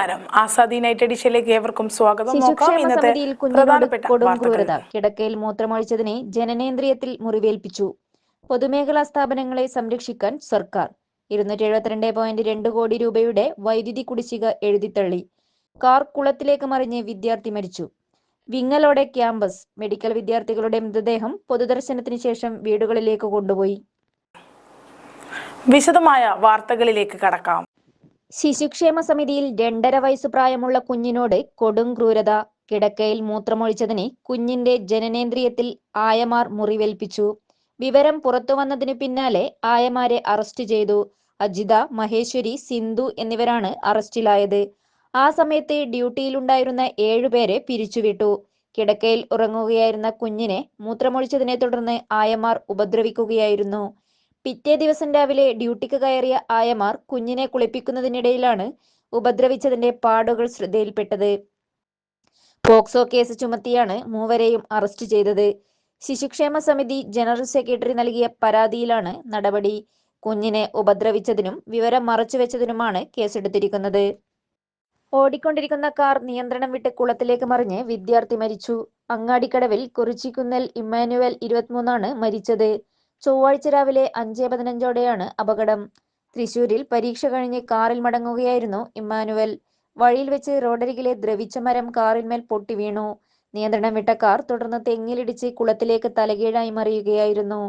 നമസ്കാരം. ആസാദി നൈറ്റ് എഡിഷനിലേക്ക് ഏവർക്കും സ്വാഗതം. ക്രൂരത കിടക്കയിൽ മൂത്രമൊഴിച്ചതിനെ ജനനേന്ദ്രിയത്തിൽ മുറിവേൽപ്പിച്ചു. പൊതുമേഖലാ സ്ഥാപനങ്ങളെ സംരക്ഷിക്കാൻ സർക്കാർ. ഇരുന്നൂറ്റി എഴുപത്തിരണ്ട് പോയിന്റ് രണ്ട് കോടി രൂപയുടെ വൈദ്യുതി കുടിശ്ശിക എഴുതിത്തള്ളി. കാർ കുളത്തിലേക്ക് മറിഞ്ഞ് വിദ്യാർത്ഥി മരിച്ചു. വിങ്ങലോടെ ക്യാമ്പസ്. മെഡിക്കൽ വിദ്യാർത്ഥികളുടെ മൃതദേഹം പൊതുദർശനത്തിന് ശേഷം വീടുകളിലേക്ക് കൊണ്ടുപോയി. വിശദമായ വാർത്തകളിലേക്ക് കടക്കാം. ശിശുക്ഷേമ സമിതിയിൽ രണ്ടര വയസ്സ് പ്രായമുള്ള കുഞ്ഞിനോട് കൊടും ക്രൂരത കിടക്കയിൽ മൂത്രമൊഴിച്ചതിന് കുഞ്ഞിന്റെ ജനനേന്ദ്രിയത്തിൽ ആയമാർ മുറിവേൽപ്പിച്ചു. വിവരം പുറത്തു വന്നതിനു പിന്നാലെ ആയമാരെ അറസ്റ്റ് ചെയ്തു. അജിത മഹേശ്വരി സിന്ധു എന്നിവരാണ് അറസ്റ്റിലായത്. ആ സമയത്ത് ഡ്യൂട്ടിയിലുണ്ടായിരുന്ന ഏഴുപേരെ പിരിച്ചുവിട്ടു. കിടക്കയിൽ ഉറങ്ങുകയായിരുന്ന കുഞ്ഞിനെ മൂത്രമൊഴിച്ചതിനെ തുടർന്ന് ആയമാർ ഉപദ്രവിക്കുകയായിരുന്നു. പിറ്റേ ദിവസം രാവിലെ ഡ്യൂട്ടിക്ക് കയറിയ ആയമാർ കുഞ്ഞിനെ കുളിപ്പിക്കുന്നതിനിടയിലാണ് ഉപദ്രവിച്ചതിന്റെ പാടുകൾ ശ്രദ്ധയിൽപ്പെട്ടത്. പോക്സോ കേസ് ചുമത്തിയാണ് മൂവരെയും അറസ്റ്റ് ചെയ്തത്. ശിശുക്ഷേമ സമിതി ജനറൽ സെക്രട്ടറി നൽകിയ പരാതിയിലാണ് നടപടി. കുഞ്ഞിനെ ഉപദ്രവിച്ചതിനും വിവരം മറച്ചുവെച്ചതിനുമാണ് കേസെടുത്തിരിക്കുന്നത്. ഓടിക്കൊണ്ടിരിക്കുന്ന കാർ നിയന്ത്രണം വിട്ട് കുളത്തിലേക്ക് മറിഞ്ഞ് വിദ്യാർത്ഥി മരിച്ചു. അങ്ങാടിക്കടവിൽ കുറിച്ചിക്കുന്നൽ ഇമ്മാനുവൽ ഇരുപത്തിമൂന്നാണ് മരിച്ചത്. ചൊവ്വാഴ്ച രാവിലെ അഞ്ച് പതിനഞ്ചോടെയാണ് അപകടം. തൃശൂരിൽ പരീക്ഷ കഴിഞ്ഞ് കാറിൽ മടങ്ങുകയായിരുന്നു ഇമ്മാനുവൽ. വഴിയിൽ വെച്ച് റോഡരികിലെ ദ്രവിച്ച മരം കാറിന്മേൽ പൊട്ടി വീണു. നിയന്ത്രണം വിട്ട കാർ തുടർന്ന് തെങ്ങിലിടിച്ച് കുളത്തിലേക്ക് തലകീഴായി മറിയുകയായിരുന്നു.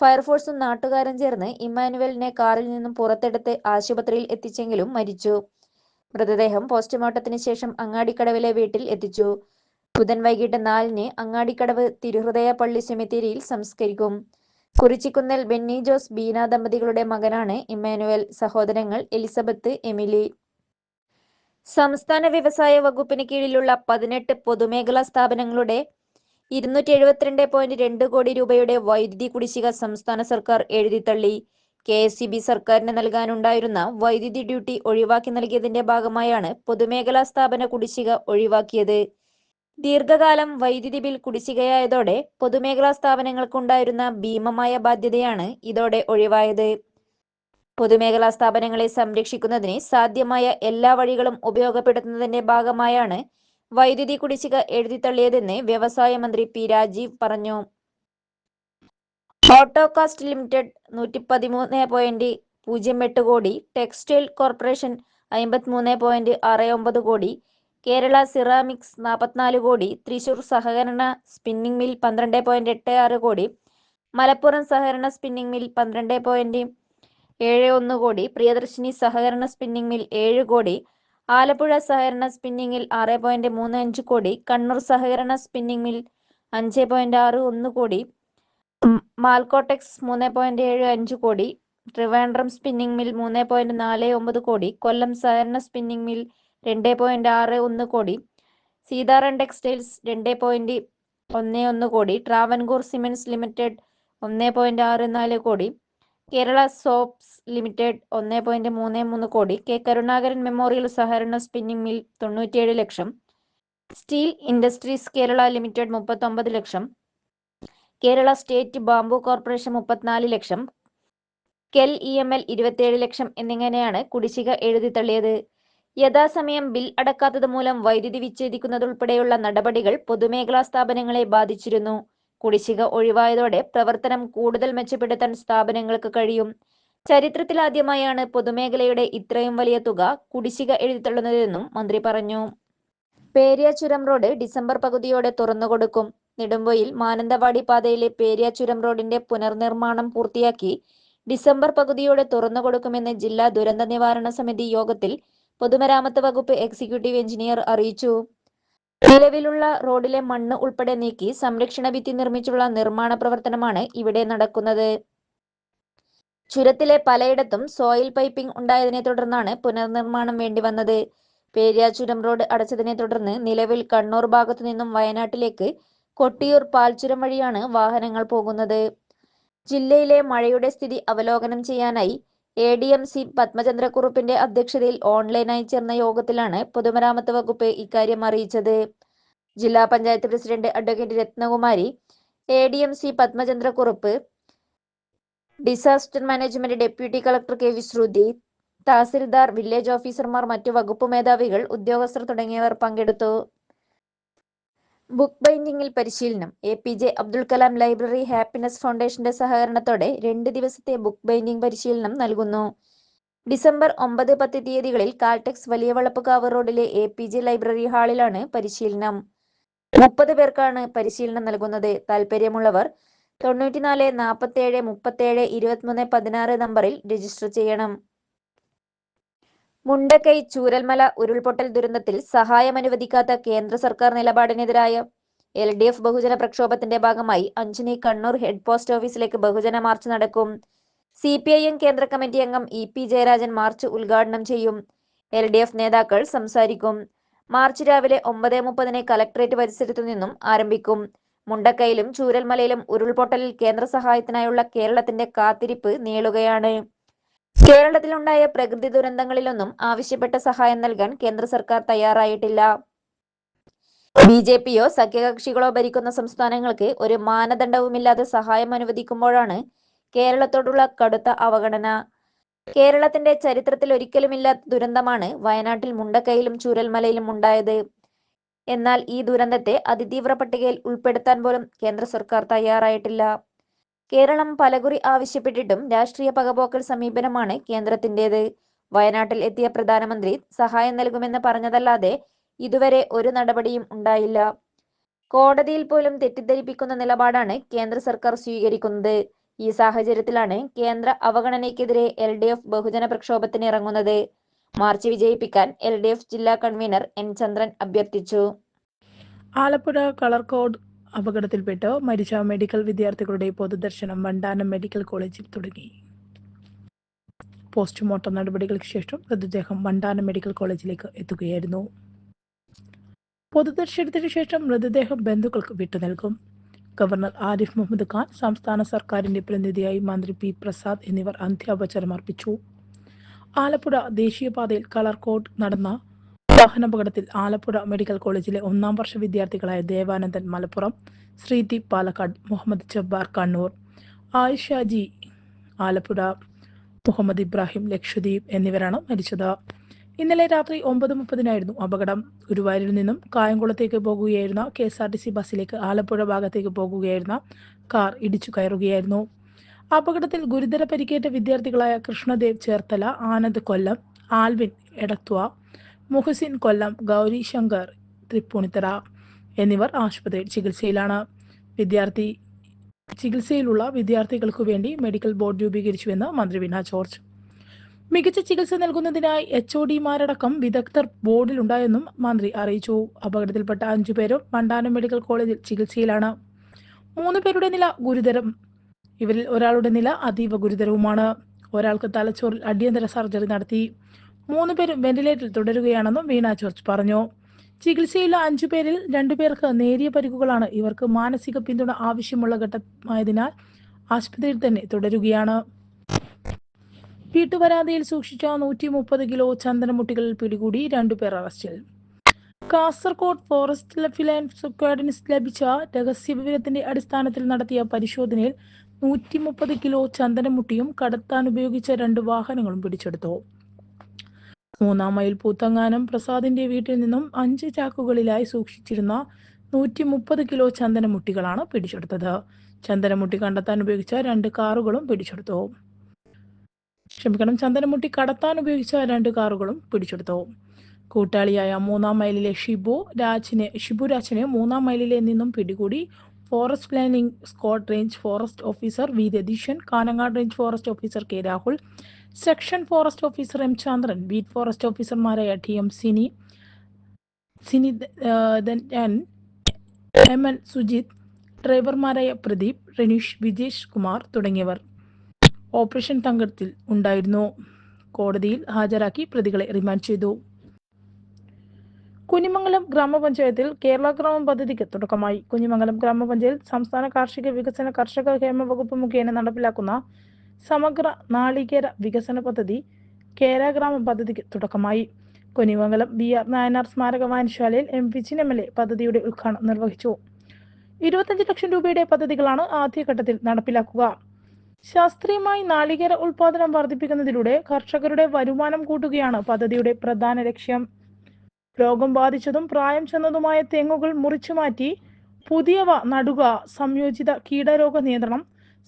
ഫയർഫോഴ്സും നാട്ടുകാരും ചേർന്ന് ഇമ്മാനുവലിനെ കാറിൽ നിന്നും പുറത്തെടുത്ത് ആശുപത്രിയിൽ എത്തിച്ചെങ്കിലും മരിച്ചു. മൃതദേഹം പോസ്റ്റ്മോർട്ടത്തിന് ശേഷം അങ്ങാടിക്കടവിലെ വീട്ടിൽ എത്തിച്ചു. ബുധൻ വൈകിട്ട് നാലിന് അങ്ങാടിക്കടവ് തിരുഹൃദയ പള്ളി സെമിത്തേരിയിൽ സംസ്കരിക്കും. കുറിച്ചിക്കുന്നൽ ബെന്നി ജോസ് ബീന ദമ്പതികളുടെ മകനാണ് ഇമ്മാനുവൽ സഹോദരങ്ങൾ എലിസബത്ത് എമിലി. സംസ്ഥാന വ്യവസായ വകുപ്പിന് കീഴിലുള്ള പതിനെട്ട് പൊതുമേഖലാ സ്ഥാപനങ്ങളുടെ ഇരുന്നൂറ്റി എഴുപത്തിരണ്ട് പോയിന്റ് രണ്ട് കോടി രൂപയുടെ വൈദ്യുതി കുടിശ്ശിക സംസ്ഥാന സർക്കാർ എഴുതിത്തള്ളി. കെ എസ് സി ബി സർക്കാരിന് നൽകാനുണ്ടായിരുന്ന വൈദ്യുതി ഡ്യൂട്ടി ഒഴിവാക്കി നൽകിയതിന്റെ ഭാഗമായാണ് പൊതുമേഖലാ സ്ഥാപന കുടിശ്ശിക ഒഴിവാക്കിയത്. ദീർഘകാലം വൈദ്യുതി ബിൽ കുടിശ്ശികയായതോടെ പൊതുമേഖലാ സ്ഥാപനങ്ങൾക്കുണ്ടായിരുന്ന ഭീമമായ ബാധ്യതയാണ് ഇതോടെ ഒഴിവായത്. പൊതുമേഖലാ സ്ഥാപനങ്ങളെ സംരക്ഷിക്കുന്നതിന് സാധ്യമായ എല്ലാ വഴികളും ഉപയോഗപ്പെടുത്തുന്നതിന്റെ ഭാഗമായാണ് വൈദ്യുതി കുടിശ്ശിക എഴുതിത്തള്ളിയതെന്ന് വ്യവസായ മന്ത്രി പി രാജീവ് പറഞ്ഞു. ഓട്ടോകാസ്റ്റ് ലിമിറ്റഡ് നൂറ്റി പതിമൂന്ന് പോയിന്റ് പൂജ്യം എട്ട് കോടി ടെക്സ്റ്റൈൽ കോർപ്പറേഷൻ അമ്പത്തിമൂന്ന് പോയിന്റ് ആറ് ഒമ്പത് കോടി കേരള സിറാമിക്സ് നാൽപ്പത്തിനാല് കോടി തൃശൂർ സഹകരണ സ്പിന്നിംഗ് മിൽ പന്ത്രണ്ട് പോയിന്റ് എട്ട് ആറ് കോടി മലപ്പുറം സഹകരണ സ്പിന്നിംഗ് മിൽ പന്ത്രണ്ട് പോയിന്റ് ഏഴ് ഒന്ന് കോടി പ്രിയദർശിനി സഹകരണ സ്പിന്നിംഗ് മിൽ ഏഴ് കോടി ആലപ്പുഴ സഹകരണ സ്പിന്നിംഗ് മിൽ ആറ് പോയിന്റ് മൂന്ന് അഞ്ച് കോടി കണ്ണൂർ സഹകരണ സ്പിന്നിംഗ് മിൽ അഞ്ച് പോയിന്റ് ആറ് ഒന്ന് കോടി മാൽക്കോട്ടെക്സ് മൂന്ന് പോയിന്റ് ഏഴ് അഞ്ച് കോടി ട്രിവാൻഡ്രം സ്പിന്നിംഗ് മിൽ മൂന്ന് പോയിന്റ് നാല് ഒമ്പത് കോടി കൊല്ലം സഹകരണ സ്പിന്നിംഗ് മിൽ രണ്ട് പോയിന്റ് ആറ് ഒന്ന് കോടി. സീതാറാം ടെക്സ്റ്റൈൽസ് രണ്ട് പോയിന്റ് ഒന്ന് ഒന്ന് കോടി. ട്രാവൻകൂർ സിമെന്റ്സ് ലിമിറ്റഡ് ഒന്ന് പോയിന്റ് ആറ് നാല് കോടി. കേരള സോപ്സ് ലിമിറ്റഡ് ഒന്ന് പോയിന്റ് മൂന്ന് മൂന്ന് കോടി. കെ. കരുണാകരൻ മെമ്മോറിയൽ സഹകരണ സ്പിന്നിംഗ് മിൽ തൊണ്ണൂറ്റിയേഴ് ലക്ഷം. സ്റ്റീൽ ഇൻഡസ്ട്രീസ് കേരള ലിമിറ്റഡ് മുപ്പത്തൊമ്പത് ലക്ഷം. കേരള സ്റ്റേറ്റ് ബാംബു കോർപ്പറേഷൻ മുപ്പത്തിനാല് ലക്ഷം. കെൽ ഇ എം എൽ ഇരുപത്തിയേഴ് ലക്ഷം എന്നിങ്ങനെയാണ് കുടിശ്ശിക എഴുതിത്തള്ളിയത് യഥാസമയം ബിൽ അടക്കാത്തത് മൂലം വൈദ്യുതി വിച്ഛേദിക്കുന്നതുൾപ്പെടെയുള്ള നടപടികൾ പൊതുമേഖലാ സ്ഥാപനങ്ങളെ ബാധിച്ചിരുന്നു. കുടിശ്ശിക ഒഴിവായതോടെ പ്രവർത്തനം കൂടുതൽ മെച്ചപ്പെടുത്താൻ സ്ഥാപനങ്ങൾക്ക് കഴിയും. ചരിത്രത്തിലാദ്യമായാണ് പൊതുമേഖലയുടെ ഇത്രയും വലിയ തുക കുടിശ്ശിക എഴുതിത്തള്ളുന്നതെന്നും മന്ത്രി പറഞ്ഞു. പേരിയാചുരം റോഡ് ഡിസംബർ പകുതിയോടെ തുറന്നുകൊടുക്കും. നെടുമ്പൊയിൽ മാനന്തവാടി പാതയിലെ പേരിയാചുരം റോഡിന്റെ പുനർനിർമ്മാണം പൂർത്തിയാക്കി ഡിസംബർ പകുതിയോടെ തുറന്നുകൊടുക്കുമെന്ന് ജില്ലാ ദുരന്ത നിവാരണ സമിതി യോഗത്തിൽ പൊതുമരാമത്ത് വകുപ്പ് എക്സിക്യൂട്ടീവ് എഞ്ചിനീയർ അറിയിച്ചു. നിലവിലുള്ള റോഡിലെ മണ്ണ് ഉൾപ്പെടെ നീക്കി സംരക്ഷണ ഭിത്തി നിർമ്മിച്ചുള്ള നിർമ്മാണ പ്രവർത്തനമാണ് ഇവിടെ നടക്കുന്നത്. ചുരത്തിലെ പലയിടത്തും സോയിൽ പൈപ്പിംഗ് ഉണ്ടായതിനെ തുടർന്നാണ് പുനർനിർമ്മാണം വേണ്ടി വന്നത്. പേര്യാചുരം റോഡ് അടച്ചതിനെ തുടർന്ന് നിലവിൽ കണ്ണൂർ ഭാഗത്തു നിന്നും വയനാട്ടിലേക്ക് കൊട്ടിയൂർ പാൽച്ചുരം വഴിയാണ് വാഹനങ്ങൾ പോകുന്നത്. ജില്ലയിലെ മഴയുടെ സ്ഥിതി അവലോകനം ചെയ്യാനായി എ ഡി എം സി പത്മചന്ദ്രക്കുറുപ്പിന്റെ അധ്യക്ഷതയിൽ ഓൺലൈനായി ചേർന്ന യോഗത്തിലാണ് പൊതുമരാമത്ത് വകുപ്പ് ഇക്കാര്യം അറിയിച്ചത്. ജില്ലാ panchayat president advocate Ratnakumari A D M C Padmachandrakurup disaster management deputy collector K V Sruthi tahsildar village ഓഫീസർമാർ മറ്റു വകുപ്പ് മേധാവികൾ ഉദ്യോഗസ്ഥർ തുടങ്ങിയവർ പങ്കെടുത്തു. ബുക്ക് ബൈൻഡിംഗിൽ പരിശീലനം. A P J Abdul Kalam library happiness ഫൗണ്ടേഷന്റെ സഹകരണത്തോടെ രണ്ട് ദിവസത്തെ ബുക്ക് ബൈൻഡിംഗ് പരിശീലനം നൽകുന്നു. ഡിസംബർ ഒമ്പത് പത്ത് തീയതികളിൽ കാൽടെക്സ് വലിയ വളപ്പുകാവ് റോഡിലെ എ പി ജെ ലൈബ്രറി ഹാളിലാണ് പരിശീലനം. മുപ്പത് പേർക്കാണ് പരിശീലനം നൽകുന്നത്. താല്പര്യമുള്ളവർ തൊണ്ണൂറ്റിനാല് നാൽപ്പത്തേഴ് മുപ്പത്തേഴ് ഇരുപത്തിമൂന്ന് പതിനാറ് നമ്പറിൽ രജിസ്റ്റർ ചെയ്യണം. മുണ്ടക്കൈ ചൂരൽമല ഉരുൾപൊട്ടൽ ദുരന്തത്തിൽ സഹായം അനുവദിക്കാത്ത കേന്ദ്ര സർക്കാർ നിലപാടിനെതിരായ എൽ ഡി എഫ് ബഹുജന പ്രക്ഷോഭത്തിന്റെ ഭാഗമായി അഞ്ജനി കണ്ണൂർ ഹെഡ് പോസ്റ്റ് ഓഫീസിലേക്ക് ബഹുജന മാർച്ച് നടക്കും. സി പി ഐ എം കേന്ദ്ര കമ്മിറ്റി അംഗം ഇ പി ജയരാജൻ മാർച്ച് ഉദ്ഘാടനം ചെയ്യും. എൽ ഡി എഫ് നേതാക്കൾ സംസാരിക്കും. മാർച്ച് രാവിലെ ഒമ്പത് മുപ്പതിന് കലക്ടറേറ്റ് പരിസരത്തു നിന്നും ആരംഭിക്കും. മുണ്ടക്കയിലും ചൂരൽമലയിലും ഉരുൾപൊട്ടലിൽ കേന്ദ്ര സഹായത്തിനായുള്ള കേരളത്തിന്റെ കാത്തിരിപ്പ് നീളുകയാണ്. കേരളത്തിലുണ്ടായ പ്രകൃതി ദുരന്തങ്ങളിലൊന്നും ആവശ്യപ്പെട്ട സഹായം നൽകാൻ കേന്ദ്ര സർക്കാർ തയ്യാറായിട്ടില്ല. ബി ജെ പിയോ സഖ്യകക്ഷികളോ ഭരിക്കുന്ന സംസ്ഥാനങ്ങൾക്ക് ഒരു മാനദണ്ഡവുമില്ലാതെ സഹായം അനുവദിക്കുമ്പോഴാണ് കേരളത്തോടുള്ള കടുത്ത അവഗണന. കേരളത്തിന്റെ ചരിത്രത്തിൽ ഒരിക്കലുമില്ലാത്ത ദുരന്തമാണ് വയനാട്ടിൽ മുണ്ടക്കയിലും ചൂരൽമലയിലും ഉണ്ടായത്. എന്നാൽ ഈ ദുരന്തത്തെ അതിതീവ്ര പട്ടികയിൽ ഉൾപ്പെടുത്താൻ പോലും കേന്ദ്ര സർക്കാർ തയ്യാറായിട്ടില്ല. കേരളം പലകുറി ആവശ്യപ്പെട്ടിട്ടും രാഷ്ട്രീയ പകപോക്കൽ സമീപനമാണ് കേന്ദ്രത്തിന്റേത് വയനാട്ടിൽ എത്തിയ പ്രധാനമന്ത്രി സഹായം നൽകുമെന്ന് പറഞ്ഞതല്ലാതെ ഇതുവരെ ഒരു നടപടിയും ഉണ്ടായില്ല. കോടതിയിൽ പോലും തെറ്റിദ്ധരിപ്പിക്കുന്ന നിലപാടാണ് കേന്ദ്ര സർക്കാർ സ്വീകരിക്കുന്നത്. ഈ സാഹചര്യത്തിലാണ് കേന്ദ്ര അവഗണനയ്ക്കെതിരെ എൽ ഡി എഫ് ബഹുജന പ്രക്ഷോഭത്തിന് ഇറങ്ങുന്നത്. മാർച്ച് വിജയിപ്പിക്കാൻ എൽ ഡി എഫ് ജില്ലാ കൺവീനർ എൻ ചന്ദ്രൻ അഭ്യർത്ഥിച്ചു. ആലപ്പുഴ കളർകോട് അപകടത്തിൽപ്പെട്ട് മരിച്ച മെഡിക്കൽ വിദ്യാർത്ഥികളുടെ പൊതുദർശനം വണ്ടാനം മെഡിക്കൽ കോളേജിൽ തുടങ്ങി. പോസ്റ്റ്മോർട്ടം നടപടികൾക്ക് ശേഷം മൃതദേഹം വണ്ടാനം മെഡിക്കൽ കോളേജിലേക്ക് എത്തുകയായിരുന്നു. പൊതുദർശനത്തിന് ശേഷം മൃതദേഹം ബന്ധുക്കൾക്ക് വിട്ടു നൽകും. ഗവർണർ ആരിഫ് മുഹമ്മദ് ഖാൻ സംസ്ഥാന സർക്കാരിന്റെ പ്രതിനിധിയായി മന്ത്രി പി പ്രസാദ് എന്നിവർ അന്ത്യോപചാരം അർപ്പിച്ചു. ആലപ്പുഴ ദേശീയപാതയിൽ കളർകോട്ട് നടന്ന വാഹനാപകടത്തിൽ ആലപ്പുഴ മെഡിക്കൽ കോളേജിലെ ഒന്നാം വർഷ വിദ്യാർത്ഥികളായ ദേവാനന്ദൻ മലപ്പുറം ശ്രീതി പാലക്കാട് മുഹമ്മദ് ജബ്ബാർ കണ്ണൂർ ആയിഷ ജി ആലപ്പുഴ മുഹമ്മദ് ഇബ്രാഹിം ലക്ഷദ്വീപ് എന്നിവരാണ് മരിച്ചത്. ഇന്നലെ രാത്രി ഒമ്പത് മുപ്പതിനായിരുന്നു അപകടം. ഗുരുവായൂരിൽ നിന്നും കായംകുളത്തേക്ക് പോകുകയായിരുന്ന K S R T C ബസ്സിലേക്ക് Alappuzha ഭാഗത്തേക്ക് പോകുകയായിരുന്ന കാർ ഇടിച്ചു കയറുകയായിരുന്നു. അപകടത്തിൽ ഗുരുതര പരിക്കേറ്റ വിദ്യാർത്ഥികളായ കൃഷ്ണദേവ് ചേർത്തല ആനന്ദ് കൊല്ലം ആൽവിൻ എടത്വ മുഹസിൻ കൊല്ലം ഗൗരി ശങ്കർ തൃപ്പൂണിത്തറ എന്നിവർ ആശുപത്രിയിൽ ചികിത്സയിലാണ്. വിദ്യാർത്ഥി ചികിത്സയിലുള്ള വിദ്യാർത്ഥികൾക്ക് വേണ്ടി മെഡിക്കൽ ബോർഡ് രൂപീകരിച്ചുവെന്ന് മന്ത്രി വിന ജോർജ്. മികച്ച ചികിത്സ നൽകുന്നതിനായി എച്ച് ഒ ഡിമാരടക്കം വിദഗ്ധർ ബോർഡിലുണ്ടായെന്നും മന്ത്രി അറിയിച്ചു. അപകടത്തിൽപ്പെട്ട അഞ്ചുപേരും മണ്ടാനം മെഡിക്കൽ കോളേജിൽ ചികിത്സയിലാണ്. മൂന്ന് പേരുടെ നില ഗുരുതരം. ഇവരിൽ ഒരാളുടെ നില അതീവ ഗുരുതരവുമാണ്. ഒരാൾക്ക് തലച്ചോറിൽ അടിയന്തര സർജറി നടത്തി. മൂന്ന് പേരും വെന്റിലേറ്ററിൽ തുടരുകയാണെന്നും വീണ ജോർജ് പറഞ്ഞു. ചികിത്സയിലുള്ള അഞ്ചു പേരിൽ രണ്ടുപേർക്ക് നേരിയ പരിക്കുകളാണ് ഇവർക്ക് മാനസിക പിന്തുണ ആവശ്യമുള്ള ഘട്ടമായതിനാൽ ആശുപത്രിയിൽ തന്നെ തുടരുകയാണ്. വീട്ടുപരാതിയിൽ സൂക്ഷിച്ച നൂറ്റി മുപ്പത് കിലോ ചന്ദനമുട്ടികൾ പിടികൂടി രണ്ടുപേർ അറസ്റ്റിൽ. കാസർകോട് ഫോറസ്റ്റ് ഫിലാൻസ് സ്ക്വാഡിന് ലഭിച്ച രഹസ്യ വിവരത്തിന്റെ അടിസ്ഥാനത്തിൽ നടത്തിയ പരിശോധനയിൽ നൂറ്റി മുപ്പത് കിലോ ചന്ദനമുട്ടിയും കടത്താൻ ഉപയോഗിച്ച രണ്ട് വാഹനങ്ങളും പിടിച്ചെടുത്തു. മൂന്നാം മൈൽ പൂത്തങ്ങാനം പ്രസാദിന്റെ വീട്ടിൽ നിന്നും അഞ്ച് ചാക്കുകളിലായി സൂക്ഷിച്ചിരുന്ന നൂറ്റി മുപ്പത് കിലോ ചന്ദനമുട്ടികളാണ് പിടിച്ചെടുത്തത്. ചന്ദനമുട്ടി കണ്ടെത്താൻ ഉപയോഗിച്ച രണ്ട് കാറുകളും പിടിച്ചെടുത്തു. ക്ഷമിക്കണം ചന്ദനമുട്ടി കടത്താൻ ഉപയോഗിച്ച രണ്ട് കാറുകളും പിടിച്ചെടുത്തു. കൂട്ടാളിയായ മൂന്നാം മൈലിലെ ഷിബു രാജിനെ ഷിബു രാജിനെ മൂന്നാം മൈലിലെ നിന്നും പിടികൂടി forest planning squad range forest officer V. Ratheesan Kanangad range forest officer K. Rahul section forest officer M Chandran beat forest ഓഫീസർമാരായ T M Sini Sini M N Sujith ഡ്രൈവർമാരായ Pradeep Ranish Vijesh Kumar തുടങ്ങിയവർ ഓപ്പറേഷൻ തങ്കത്തിൽ ഉണ്ടായിരുന്നു. കോടതിയിൽ ഹാജരാക്കി പ്രതികളെ റിമാൻഡ് ചെയ്തു. കുഞ്ഞിമംഗലം ഗ്രാമപഞ്ചായത്തിൽ കേരള ഗ്രാമം പദ്ധതിക്ക് തുടക്കമായി. കുഞ്ഞിമംഗലം ഗ്രാമപഞ്ചായത്ത് സംസ്ഥാന കാർഷിക വികസന കർഷക ക്ഷേമ വകുപ്പ് മുഖേന നടപ്പിലാക്കുന്ന സമഗ്ര നാളികേര വികസന പദ്ധതി കേര ഗ്രാമ പദ്ധതിക്ക് തുടക്കമായി. കൊനിമംഗലം ബി ആർ നായനാർ സ്മാരക വായനശാലയിൽ എം എൽ എ പദ്ധതിയുടെ ഉദ്ഘാടനം നിർവഹിച്ചു. ഇരുപത്തഞ്ച് ലക്ഷം രൂപയുടെ പദ്ധതികളാണ് ആദ്യഘട്ടത്തിൽ നടപ്പിലാക്കുക. ശാസ്ത്രീയമായി നാളികേര ഉൽപാദനം വർദ്ധിപ്പിക്കുന്നതിലൂടെ കർഷകരുടെ വരുമാനം കൂട്ടുകയാണ് പദ്ധതിയുടെ പ്രധാന ലക്ഷ്യം. രോഗം ബാധിച്ചതും പ്രായം ചെന്നതുമായ തെങ്ങുകൾ മുറിച്ചു മാറ്റി പുതിയവ നടുക സംയോജിത കീടരോഗ നിയന്ത്രണം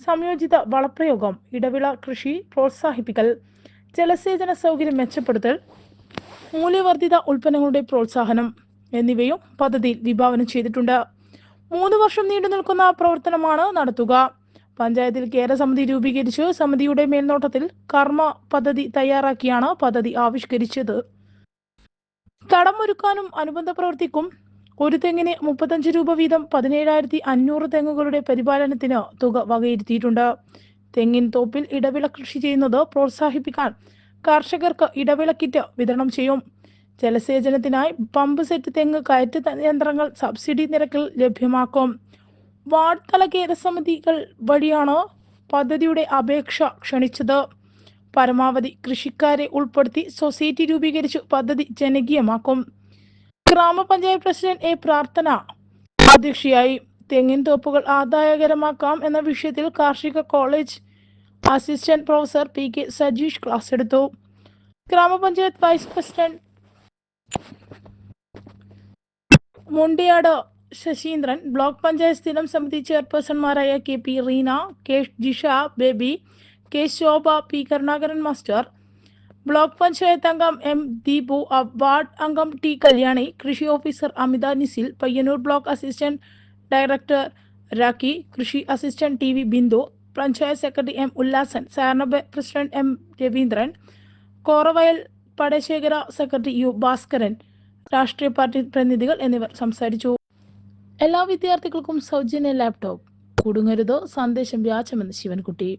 സംയോജിത വളപ്രയോഗം ഇടവിള കൃഷി പ്രോത്സാഹിപ്പിക്കൽ ജലസേചന സൗകര്യം മെച്ചപ്പെടുത്തൽ മൂല്യവർദ്ധിത ഉൽപ്പന്നങ്ങളുടെ പ്രോത്സാഹനം എന്നിവയും പദ്ധതിയിൽ വിഭാവനം ചെയ്തിട്ടുണ്ട്. മൂന്ന് വർഷം നീണ്ടു നിൽക്കുന്ന പ്രവർത്തനമാണ് നടത്തുക. പഞ്ചായത്തിൽ കേര സമിതി രൂപീകരിച്ച് സമിതിയുടെ മേൽനോട്ടത്തിൽ കർമ്മ പദ്ധതി തയ്യാറാക്കിയാണ് പദ്ധതി ആവിഷ്കരിച്ചത്. തടമൊരുക്കാനും അനുബന്ധ പ്രവൃത്തിക്കും ഒരു തെങ്ങിന് മുപ്പത്തഞ്ച് രൂപ വീതം പതിനേഴായിരത്തി അഞ്ഞൂറ് തെങ്ങുകളുടെ പരിപാലനത്തിന് തുക വകയിരുത്തിയിട്ടുണ്ട്. തെങ്ങിൻ തോപ്പിൽ ഇടവിള കൃഷി ചെയ്യുന്നത് പ്രോത്സാഹിപ്പിക്കാൻ കർഷകർക്ക് ഇടവിള കിറ്റ് വിതരണം ചെയ്യും. ജലസേചനത്തിനായി പമ്പ് സെറ്റ് തെങ്ങ് കയറ്റ യന്ത്രങ്ങൾ സബ്സിഡി നിരക്കിൽ ലഭ്യമാക്കും. വാർഡ് തല കേരസമിതികൾ വഴിയാണ് പദ്ധതിയുടെ അപേക്ഷ ക്ഷണിച്ചത്. പരമാവധി കൃഷിക്കാരെ ഉൾപ്പെടുത്തി സൊസൈറ്റി രൂപീകരിച്ച് പദ്ധതി ജനകീയമാക്കും. ഗ്രാമപഞ്ചായത്ത് പ്രസിഡന്റ് എ പ്രാർത്ഥന. അധ്യക്ഷയായി തെങ്ങിൻ തോപ്പുകൾ ആദായകരമാക്കാം എന്ന വിഷയത്തിൽ കാർഷിക college assistant professor P K Sajeesh class എടുത്തു. ഗ്രാമപഞ്ചായത്ത് vice president Mundiyad Sasheendran block panchayat സ്ഥിരം സമിതി ചെയർപേഴ്സൺമാരായ K P Reena K Jisha Baby K Shobha P Karunakaran master block panchayat അംഗം എം ദീപു വാർഡ് അംഗം ടി കല്യാണി കൃഷി officer Amitha Nisil Payyanur block assistant director Rakhi കൃഷി assistant T V Bindu panchayat secretary M Ullasan Sarina president M Raveendran Koravayal പടശേഖര secretary U Bhaskaran രാഷ്ട്രീയ party പ്രതിനിധികൾ എന്നിവർ സംസാരിച്ചു. എല്ലാ വിദ്യാർത്ഥികൾക്കും സൗജന്യ ലാപ്ടോപ്പ്. കുടുങ്ങരുതോ? സന്ദേശം വ്യാജമെന്ന് ശിവൻകുട്ടി.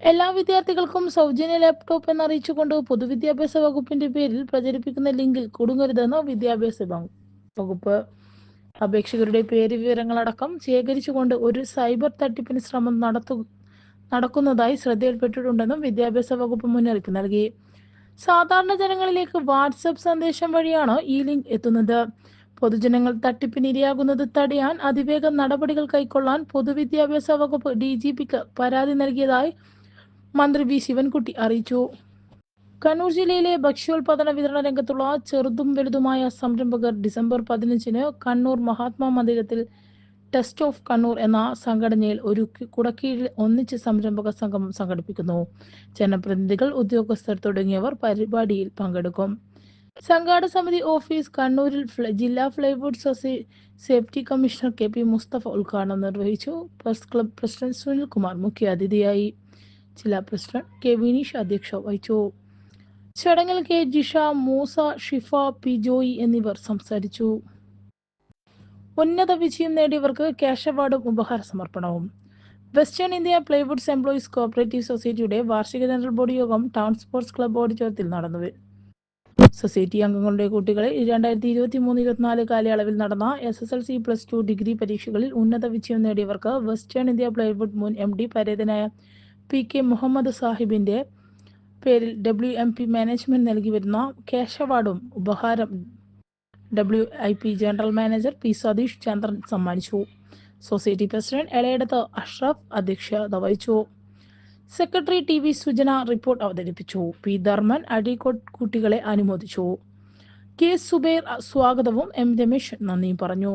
എല്ലാ വിദ്യാർത്ഥികൾക്കും സൗജന്യ ലാപ്ടോപ്പ് എന്ന് എന്നറിയിച്ചുകൊണ്ട് പൊതുവിദ്യാഭ്യാസ വകുപ്പിന്റെ പേരിൽ പ്രചരിപ്പിക്കുന്ന ലിങ്കിൽ കുടുങ്ങരുതെന്ന് വിദ്യാഭ്യാസ വകുപ്പ്. അപേക്ഷകരുടെ പേര് വിവരങ്ങളടക്കം ശേഖരിച്ചുകൊണ്ട് ഒരു സൈബർ തട്ടിപ്പിന് ശ്രമം നടത്തു നടക്കുന്നതായി ശ്രദ്ധയിൽപ്പെട്ടിട്ടുണ്ടെന്നും വിദ്യാഭ്യാസ വകുപ്പ് മുന്നറിയിപ്പ് നൽകി. സാധാരണ ജനങ്ങളിലേക്ക് വാട്സപ്പ് സന്ദേശം വഴിയാണ് ഈ ലിങ്ക് എത്തുന്നത്. പൊതുജനങ്ങൾ തട്ടിപ്പിന് ഇരയാകുന്നത് തടയാൻ അതിവേഗം നടപടികൾ കൈക്കൊള്ളാൻ പൊതുവിദ്യാഭ്യാസ വകുപ്പ് ഡി പരാതി നൽകിയതായി മന്ത്രി വി ശിവൻകുട്ടി അറിയിച്ചു. കണ്ണൂർ ജില്ലയിലെ ഭക്ഷ്യോൽപാദന വിതരണ രംഗത്തുള്ള ചെറുതും വലുതുമായ സംരംഭകർ ഡിസംബർ പതിനഞ്ചിന് കണ്ണൂർ മഹാത്മാ മന്ദിരത്തിൽ ടെസ്റ്റ് ഓഫ് കണ്ണൂർ എന്ന സംഘടനയിൽ ഒരു കുടക്കീഴിൽ ഒന്നിച്ച് സംരംഭക സംഘം സംഘടിപ്പിക്കുന്നു. ജനപ്രതിനിധികൾ ഉദ്യോഗസ്ഥർ തുടങ്ങിയവർ പരിപാടിയിൽ പങ്കെടുക്കും. സംഘാടക സമിതി ഓഫീസ് കണ്ണൂരിൽ ജില്ലാ ഫ്ലൈവുഡ് സൊസൈ safety commissioner K P Musthafa ഉദ്ഘാടനം നിർവഹിച്ചു. Press club president Sunil Kumar മുഖ്യാതിഥിയായി. ജില്ലാ പ്രസിഡന്റ് കെ വിനീഷ് അധ്യക്ഷ വഹിച്ചു ചടങ്ങിൽ കെ ജിഷ മൂസ ഷിഫ പി ജോയി എന്നിവർ സംസാരിച്ചു. ഉന്നത വിജയം നേടിയവർക്ക് ക്യാഷ് അവാർഡും ഉപഹാര സമർപ്പണവും western India plywoods employees cooperative സൊസൈറ്റിയുടെ വാർഷിക ജനറൽ ബോഡി യോഗം ടൗൺ സ്പോർട്സ് ക്ലബ് ഓഡിറ്റോറിയത്തിൽ നടന്നു. സൊസൈറ്റി അംഗങ്ങളുടെ കുട്ടികളെ രണ്ടായിരത്തി ഇരുപത്തി മൂന്ന് ഇരുപത്തിനാല് കാലയളവിൽ നടന്ന S S L C plus two degree പരീക്ഷകളിൽ ഉന്നത വിജയം നേടിയവർക്ക് വെസ്റ്റേൺ ഇന്ത്യ പ്ലൈവുഡ് മുൻ എം ഡി പരേതനായ പി കെ മുഹമ്മദ് സാഹിബിന്റെ പേരിൽ ഡബ്ല്യു എം പി മാനേജ്മെന്റ് നൽകി വരുന്ന ക്യാഷ് അവാർഡും ഉപഹാരം W I P general manager P Satheesh Chandran സമ്മാനിച്ചു. സൊസൈറ്റി പ്രസിഡന്റ് എളയടത്ത് അഷ്റഫ് അധ്യക്ഷത വഹിച്ചു. Secretary T V Sujana report അവതരിപ്പിച്ചു. പി ധർമ്മൻ അഴീക്കോട് കുട്ടികളെ അനുമോദിച്ചു. കെ സുബൈർ സ്വാഗതവും എം രമേശ് നന്ദിയും പറഞ്ഞു.